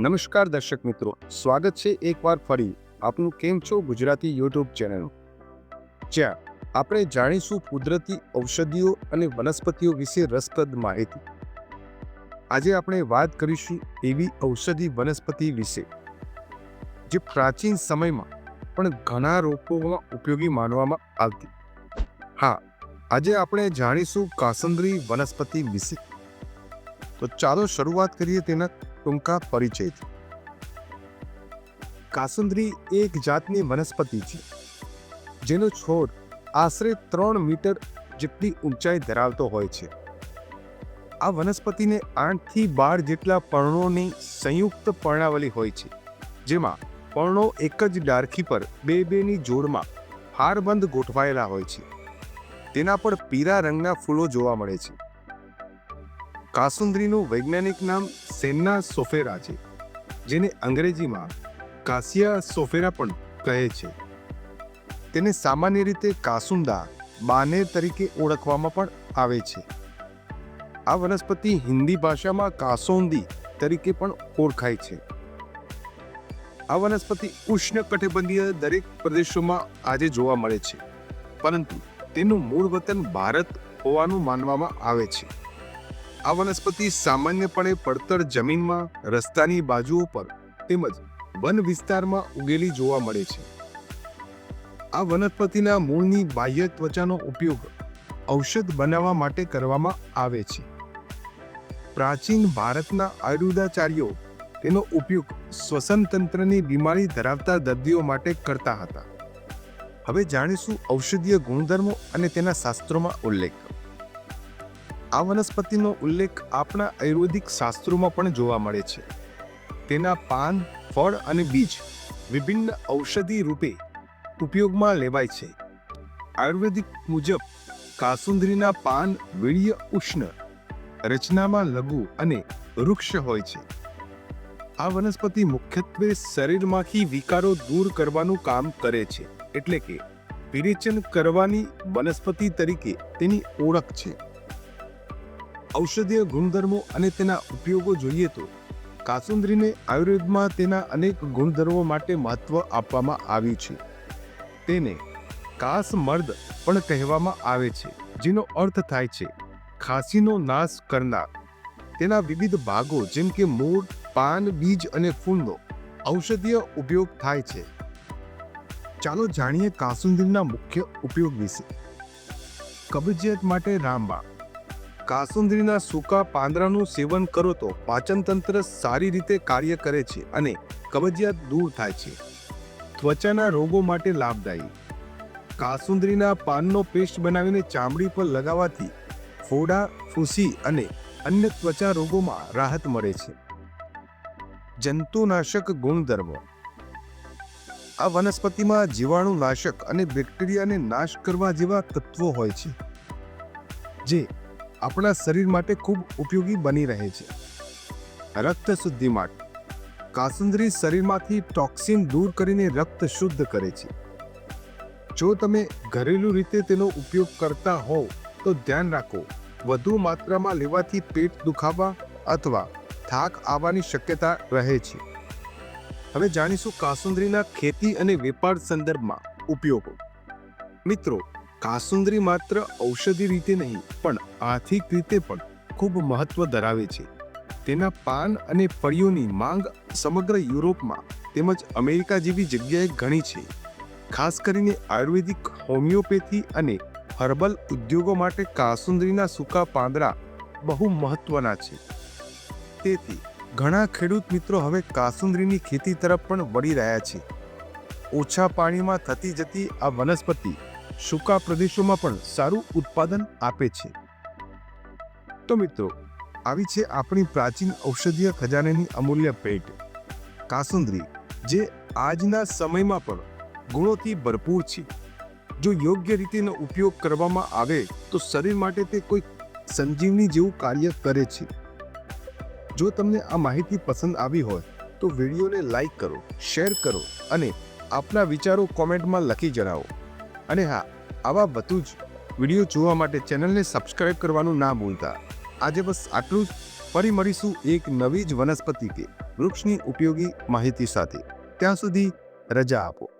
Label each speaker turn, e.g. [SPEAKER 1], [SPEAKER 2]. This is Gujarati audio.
[SPEAKER 1] નમસ્કાર દર્શક મિત્રો, સ્વાગત છે એકવાર ફરી આપનું કેમ છો ગુજરાતી યુટ્યુબ ચેનલ. જ્યાં આપણે જાણીશું કુદરતી ઔષધિઓ અને વનસ્પતિઓ વિશે રસપ્રદ માહિતી. આજે આપણે વાત કરીશું એવી ઔષધિ વનસ્પતિ વિશે, જે પ્રાચીન સમયમાં પણ ઘણા રોગોમાં ઉપયોગી માનવામાં આવતી. હા, આજે આપણે જાણીશું કાસંદ્રી વનસ્પતિ વિશે. તો ચાલો શરૂઆત કરીએ તેના ટૂંકા પરિચય કાસુંદરી એક જાતની વનસ્પતિ છે જેનો છોડ આશરે ત્રણ મીટર જેટલી ઊંચાઈ ધરાવતો હોય છે આ વનસ્પતિને આઠથી બાર જેટલા પર્ણોની સંયુક્ત પર્ણાવલી હોય છે જેમાં પર્ણો એક જ ડારખી પર બે બેની જોડમાં હારબંધ ગોઠવાયેલા હોય છે તેના પર પીળા રંગના ફૂલો જોવા મળે છે કાસુંદરીનું વૈજ્ઞાનિક નામ સેન્ના સોફેરા છે, જેને અંગ્રેજીમાં કાસિયા સોફેરા પણ કહે છે. તેને સામાન્ય રીતે કાસુંદા બાનેર તરીકે ઓળખવામાં પણ આવે છે. આ વનસ્પતિ હિન્દી ભાષામાં કાસોંદી તરીકે પણ ઓળખાય છે. આ વનસ્પતિ ઉષ્ણ કટિબંધીય દરેક પ્રદેશોમાં આજે જોવા મળે છે, પરંતુ તેનું મૂળ વતન ભારત હોવાનું માનવામાં આવે છે. આ વનસ્પતિ સામાન્યપણે પડતર જમીનમાં, રસ્તાની બાજુઓ પર તેમજ વન વિસ્તારમાં ઉગેલી જોવા મળે છે. આ વનસ્પતિના મૂળની બાહ્ય ત્વચાનો ઉપયોગ ઔષધ બનાવવા માટે કરવામાં આવે છે. પ્રાચીન ભારતના આયુર્વેદાચાર્યો તેનો ઉપયોગ શ્વસન તંત્રની બીમારી ધરાવતા દર્દીઓ માટે કરતા હતા. હવે જાણીશું ઔષધીય ગુણધર્મો અને તેના શાસ્ત્રોમાં ઉલ્લેખ. આ વનસ્પતિનો ઉલ્લેખ આપણા આયુર્વેદિક શાસ્ત્રોમાં પણ જોવા મળે છે. તેના પાન, ફળ અને બીજ વિભિન્ન ઔષધિ રૂપે ઉપયોગમાં લેવાય છે. આયુર્વેદિક મુજબ કાસુંદરીના પાન વીર્ય ઉષ્ણ, રચનામાં લઘુ અને વૃક્ષ હોય છે. આ વનસ્પતિ મુખ્યત્વે શરીરમાંથી વિકારો દૂર કરવાનું કામ કરે છે, એટલે કે વિરેચન કરવાની વનસ્પતિ તરીકે તેની ઓળખ છે. ઔષધીય ગુણધર્મો અને તેના ઉપયોગો જોઈએ તો કાસુંદરીને આયુર્વેદમાં તેના અનેક ગુણધર્મો માટે મહત્વ આપવામાં આવ્યું છે. તેને કાસમર્દ પણ કહેવામાં આવે છે, જેનો અર્થ થાય છે, ખાંસીનો નાશ કરનાર. તેના વિવિધ ભાગો જેમ કે મૂળ, પાન, બીજ અને ફૂલનો ઔષધીય ઉપયોગ થાય છે. ચાલો જાણીએ કાસુંદરીના મુખ્ય ઉપયોગ વિશે. કબજિયાત માટે રામબા કાસુંદરીના સૂકા પાંદડાનું સેવન કરો તો પાચન તંત્ર સારી રીતે કાર્ય કરે છે અને કબજિયાત દૂર થાય છે. ત્વચાના રોગો માટે લાભદાયી. કાસુંદરીના પાનનો પેસ્ટ બનાવીને ચામડી પર લગાવવાથી ફોડા, ફૂસી અને અન્ય ત્વચા રોગોમાં રાહત મળે છે. જંતુનાશક ગુણધર્મો. આ વનસ્પતિમાં જીવાણુનાશક અને બેક્ટેરિયાને નાશ કરવા જેવા તત્વો હોય છે. જે આપણા શરીર માટે ખૂબ ઉપયોગી બની રહે છે. રક્ત શુદ્ધિ માટે. કાસુંદરી શરીરમાંથી ટોક્સિન દૂર કરીને રક્ત શુદ્ધ કરે છે. જો તમે ઘરેલું રીતે તેનો ઉપયોગ કરતા હોવ, તો ધ્યાન રાખો, વધુ માત્રામાં લેવાથી પેટ દુખાવા અથવા થાક આવવાની શક્યતા રહે છે. હવે જાણીશું કાસુંદરીના ખેતી અને વેપાર સંદર્ભમાં ઉપયોગો. મિત્રો કાસુંદરી માત્ર ઔષધિ રીતે નહીં, પણ આર્થિક રીતે પણ ખૂબ મહત્વ ધરાવે છે. તેના પાન અને ફળીઓની માંગ સમગ્ર યુરોપમાં તેમજ અમેરિકા જેવી જગ્યાએ ઘણી છે. ખાસ કરીને આયુર્વેદિક હોમિયોપેથી અને હર્બલ ઉદ્યોગો માટે કાસુંદરીના સૂકા પાંદડા બહુ મહત્વના છે. તેથી, ઘણા ખેડૂત મિત્રો હવે કાસુંદરીની ખેતી તરફ પણ વળી રહ્યા છે. ઓછા પાણીમાં થતી જતી આ વનસ્પતિ સૂકા પ્રદેશોમાં પણ સારું ઉત્પાદન આપે છે. તો મિત્રો, આવી છે આપણી પ્રાચીન ઔષધીય ખજાનાની અમૂલ્ય ભેટ. કાસુંદરી, જે આજના સમયમાં પણ ગુણોથી ભરપૂર છે. જો યોગ્ય રીતેનો ઉપયોગ કરવામાં આવે, તો શરીર માટે તે કોઈ સંજીવની જેવું કાર્ય કરે છે. જો તમને આ માહિતી પસંદ આવી હોય, તો વિડીયોને લાઈક કરો, શેર કરો અને આપના વિચારો કોમેન્ટમાં લખી જણાવો. અને હા, આવા બધું જ વીડિયો જોવા માટે ચેનલને સબસ્ક્રાઇબ કરવાનું ના ભૂલતા. આજે બસ આટલું જ. ફરી મળીશું એક નવી જ વનસ્પતિ કે વૃક્ષની ઉપયોગી માહિતી સાથે. ત્યાં સુધી રજા આપો.